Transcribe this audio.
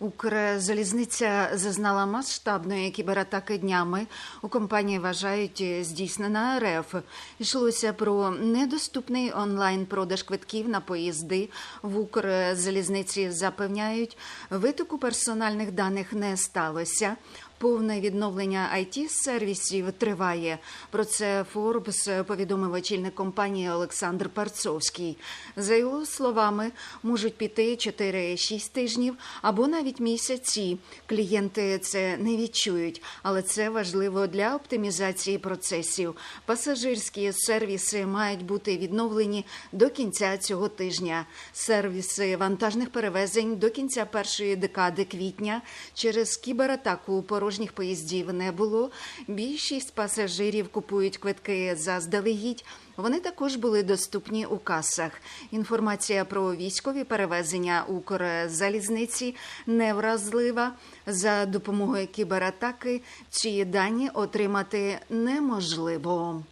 Укрзалізниця зазнала масштабної кібератаки днями. У компанії вважають здійснена РФ. Йшлося про недоступний онлайн-продаж квитків на поїзди. В Укрзалізниці запевняють, витоку персональних даних не сталося. Повне відновлення it сервісів триває. Про це Forbes повідомив очільник компанії Олександр Парцовський. За його словами, можуть піти 4-6 тижнів або навіть місяці. Клієнти це не відчують, але це важливо для оптимізації процесів. Пасажирські сервіси мають бути відновлені до кінця цього тижня. Сервіси вантажних перевезень до кінця першої декади квітня через кібератаку порожніх поїздів не було. Більшість пасажирів купують квитки заздалегідь. Вони також були доступні у касах. Інформація про військові перевезення Укрзалізниці невразлива. За допомогою кібератаки ці дані отримати неможливо.